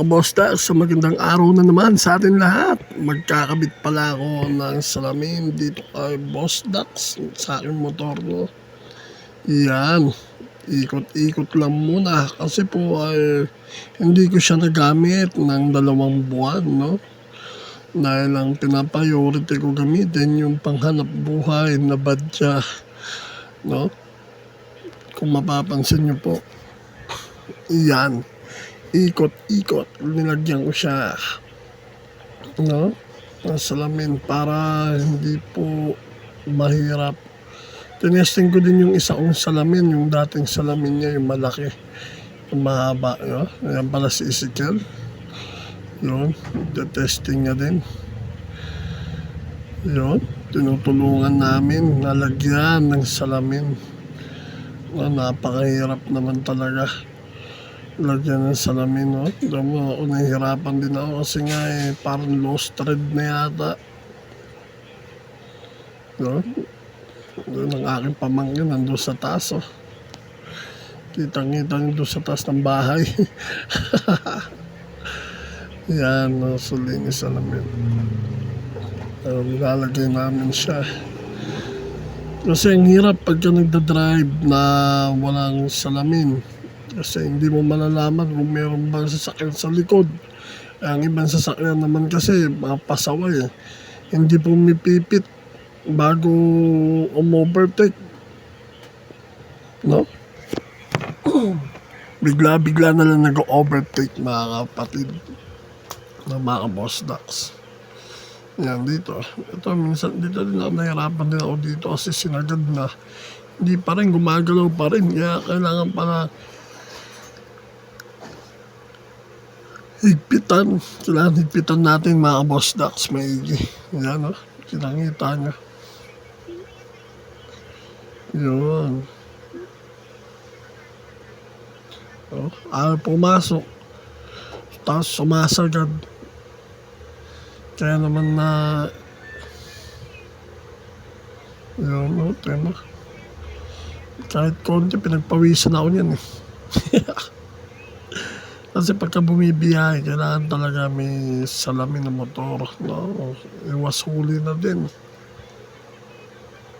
kabosta, sa magandang araw na naman sa atin lahat. Magkakabit pala ako ng salamin dito kay Boss Dax sa aking motor. No? Yan, ikot-ikot lang muna kasi po ay hindi ko siya nagamit ng dalawang buwan. No? Dahil ang pinapriority ko gamitin yung panghanap buhay na badya. No? Kung mapapansin nyo po, yan ikot-ikot. Nilagyan ko siya no? ng salamin para hindi po mahirap. Tinesting ko din yung isa kong salamin, yung dating salamin niya, yung malaki, yung mahaba. No? Ayan pala si Ezekiel. Yun, testing niya din. Yun, tinutulungan namin nalagyan ng salamin. No, napakahirap naman talaga lagyan ng salamin, no? Alam mo, ako nahihirapan din ako kasi nga eh, parang lost thread na yata. No? Doon ang aking pamangkin, nandun sa taas, oh. Kitang-kita nyo doon sa taas ng bahay. Yan, no, sulinis salamin. Um, lalagay namin siya. Kasi ang hirap pagka nagda-drive na walang salamin. Kasi hindi mo malalaman kung meron bang sasakyan sa likod. Ang ibang sasakyan naman kasi mga pasaway eh. Hindi pumipipit bago umovertake. No? Bigla-bigla na lang nag-overtake mga kapatid na mga boss ducks. Yan dito. Ito minsan dito din ako nahirapan din ako dito kasi sinagad na hindi pa rin gumagalaw pa rin. Kaya kailangan pala higpitan. Kailangan higpitan natin mga boss ducks maigi. Yan o. Kinangita niya. Yun. Oh, ayaw pumasok. Tapos sumasagad. Kaya naman na yun, no, tema. Kahit konti, pinagpawisan ako niyan eh. Kasi pagka bumibiyahe, kailangan talaga may salamin na motor. No? Iwas huli na din.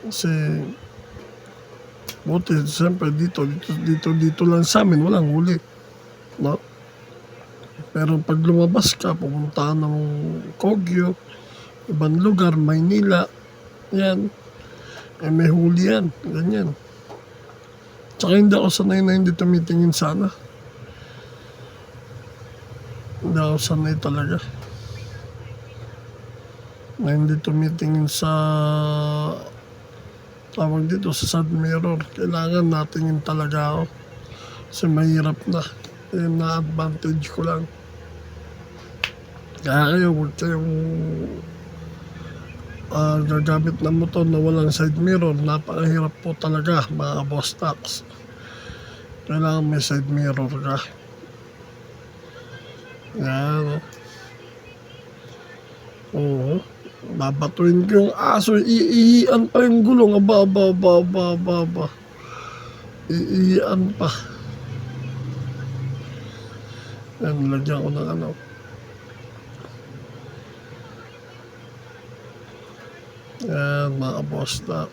Kasi, buti, siyempre dito, dito, dito, dito lang sa amin, walang huli. No? Pero pag lumabas ka, pumunta ng Kogyo, ibang lugar, Maynila, yan, eh, may huli yan, ganyan. Tsaka hindi ako sanay na hindi tumitingin sana. Ako sanay talaga. Na hindi tumitingin sa tawag dito sa side mirror. Kailangan natingin talaga ako. Kasi mahirap na. Yun na advantage ko lang. Kaya kayo, huwag kayong ah, gagamit ng motor na walang side mirror. Napakahirap po talaga mga boss tax. Kailangan may side mirror ka. Yan. Oo. Babatuin ko yung aso. Iihian pa yung gulong. Aba, aba, aba, aba, aba, aba. Iihian pa. Yan, lagyan ko ng ano. Yan, mga boss tax.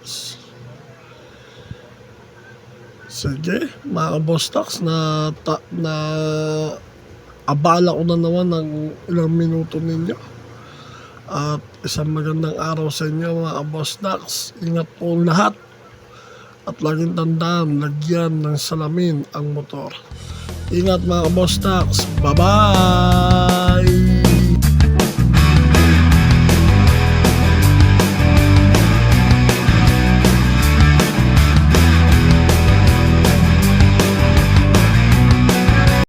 Sige, mga boss tax na, ta, na abala ko na naman ng ilang minuto ninyo. At isang magandang araw sa inyo mga boss tax. Ingat po lahat. At laging tandaan, lagyan ng salamin ang motor. Ingat mga boss tax. Bye-bye!